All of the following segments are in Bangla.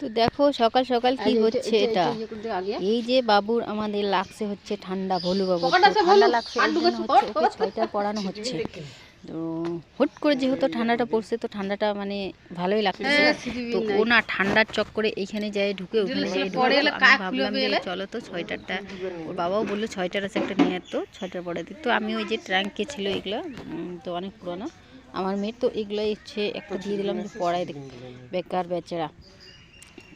তো দেখো সকাল সকাল কি হচ্ছে এটা? এই যে- বাবুর আমাদের লাগছে হচ্ছে ঠান্ডা ভলু বাবু ঠান্ডা লাগছে। ঢুকেছে, জন্য হচ্ছে তো হুট করে যেহেতু ঠান্ডাটা পড়ছে তো ঠান্ডাটা মানে ভালোই লাগতেছে হ্যাঁ, তো। ও না ঠান্ডার চক্করে এইখানে যায় ঢুকে ওখানে যায় ভাবলাম যে চলো তো সোয়েটারটা ওর বাবাও বলল সোয়েটার আছে একটা নিয়ে তো সোয়েটার পরে দিই। তো আমি ওই যে ট্র্যাঙ্কে ছিল এগুলো তো অনেক পুরোনো। আমার মেয়ের তো এগুলোই হচ্ছে একটা দিয়ে দিলাম যে পড়াই দেখ। বেকার বেচারা।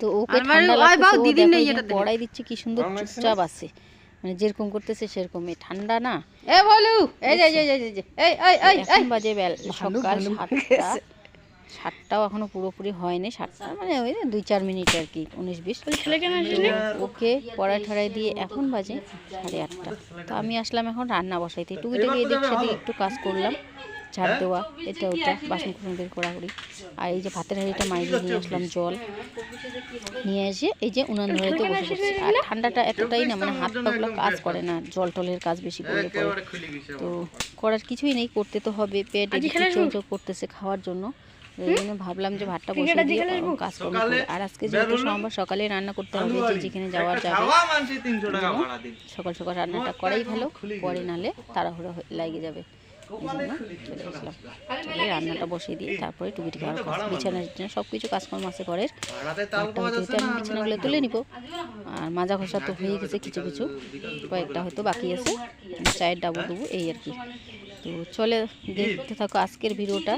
তো ওকে আমার ঠান্ডা এটা পড়াই দিচ্ছে কি সুন্দর চুপচাপ আছে। মানে যেরকম করতেছে সেরকম। এই ঠান্ডা না? এ বলু! এই যে এই যে এই যে, এই এই এই বাজে বেল সকাল সাতটা। সাতটাও এখনও পুরোপুরি হয়নি। সাতটা মানে ওই দুই চার মিনিট আর কি উনিশ বিশ। ওকে পড়ায় ঠড়াই দিয়ে এখন বাজে সাড়ে আটটা। তো আমি আসলাম এখন রান্না বসাইতে। টুকিটাকি এদিক সেদিক একটু কাজ করলাম। ঝাড় দেওয়া এটা ওটা বাসন কুসন বের করাকরি আর এই যে ভাতের হাঁড়িটা মাইরে নিয়ে আসলাম জল। নিয়ে এসে এই যে উনান ধরেতে বসে পড়ছি আর ঠান্ডাটা এতটাই না মানে হাত পাগুলো কাজ করে না জল টলের কাজ বেশি করলে পরে তো করার কিছুই নেই করতে তো হবে পেট চোখ করতেছে খাওয়ার জন্য। এই জন্য ভাবলাম যে ভাতটা বসে দিয়ে কাজ করব। আর আজকে যেহেতু সোমবার সকালে রান্না করতে হবে যে যেখানে যাওয়ার যাবে সকাল সকাল রান্নাটা করাই ভালো পরে নালে তাড়াহুড়ো হয়ে- লাগে যাবে। চলে রান্নাটা বসিয়ে দিয়ে তারপরে টুকিটি খাওয়ার কাজ বিছানা টিছানা সব কিছু কাজকর্ম আছে ঘরের তাল হতে আমি বিছানাগুলো তুলে নিব। আর মাজা ঘষা তো হয়ে গেছে কিছু কিছু। কয়েকটা হয়তো বাকি আছে। চায়ের ডাবু দেবো এই আর কি। তো চলে দেখতে থাকো আজকের ভিডিওটা।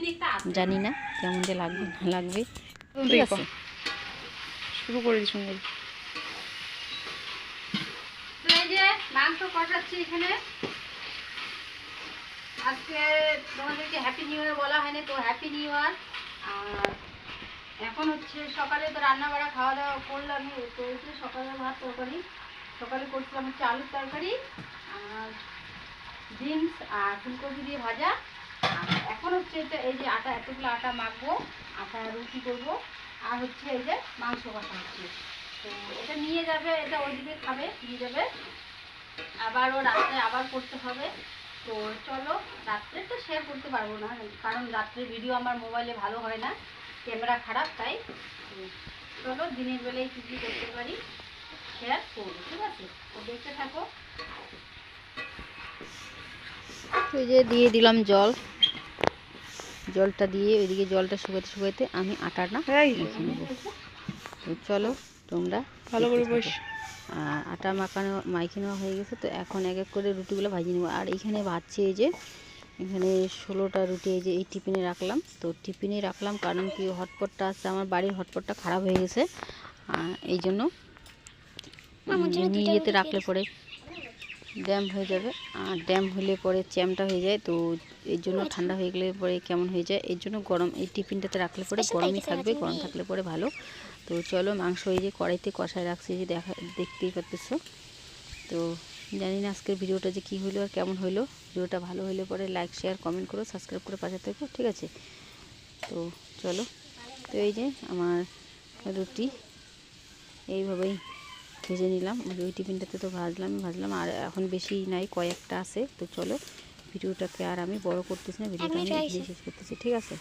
জানি না কেমন যে লাগবে না লাগবে। শুরু করে দিই মাংস কষাচ্ছি এখানে। আজকে তোমাদেরকে হ্যাপি নিউ ইয়ার বলা হয়নি, তো হ্যাপি নিউ ইয়ার আর এখন হচ্ছে সকালে তো রান্না বাড়া খাওয়া দাওয়া করলাম, তো সকালে ভাত তরকারি। সকালে করছিলাম হচ্ছে আলুর তরকারি আর বিনস আর ফুলকপি দিয়ে ভাজা। এখন হচ্ছে এই যে আটা, এতগুলো আটা মাখবো, আটা রুটি করব। আর হচ্ছে এই যে মাংস কষা হচ্ছে। তো এটা নিয়ে যাবে, এটা ওইদিকে খাবে, নিয়ে যাবে। আবার ও রাত্রে আবার করতে হবে। তো চলো রাত্রে তো শেয়ার করতে পারব না কারণ রাত্রে ভিডিও আমার মোবাইলে ভালো হয় না ক্যামেরা খারাপ তাই চলো দিনের বেলায় কী কী করতে পারি শেয়ার করব ঠিক আছে? তো দেখতে থাকো। এই যে দিয়ে দিলাম জল। জলটা দিয়ে ওইদিকে জলটা শুকাতে শুকাতে আমি আটাটা চলো তোমরা ভালো করে বস। আটা মাখানো মাইখে নেওয়া হয়ে গেছে। তো এখন এক এক করে রুটিগুলো ভাজিয়ে নেব। আর এখানে ভাজছি এই যে এখানে ষোলোটা রুটি এই যে এই টিফিনে রাখলাম। তো টিফিনে রাখলাম কারণ কি হটপটটা আছে। আমার বাড়ির হটপটটা খারাপ হয়ে গেছে। এই জন্য নিয়ে যেতে রাখলে পরে ড্যাম হয়ে যাবে। আর ড্যাম হলে পরে চ্যামটা হয়ে যায়। তো এর জন্য ঠান্ডা হয়ে গেলে পরে কেমন হয়ে যায়? এর জন্য গরম এই টিফিনটাতে রাখলে পরে গরমই থাকবে। গরম থাকলে পরে ভালো। তো চলো মাংস এই যে কড়াইতে কষায় রাখছি যে দেখা দেখতেই পাচ্ছ তো জানি না আজকের ভিডিওটা যে কী হলো আর কেমন হলো ভিডিওটা ভালো হলে পরে লাইক শেয়ার কমেন্ট করো সাবস্ক্রাইব করে পাশে থেকো ঠিক আছে? তো চলো তো এই যে আমার রুটি এইভাবেই ভেজে নিলাম। ওই টিফিনটাতে তো ভাজলাম ভাজলাম আর এখন বেশি নাই কয়েকটা আছে। তো চলো ভিডিওটাকে আর আমি বড় করতেছি না ভিডিওটা আমি শেষ করতেছি ঠিক আছে?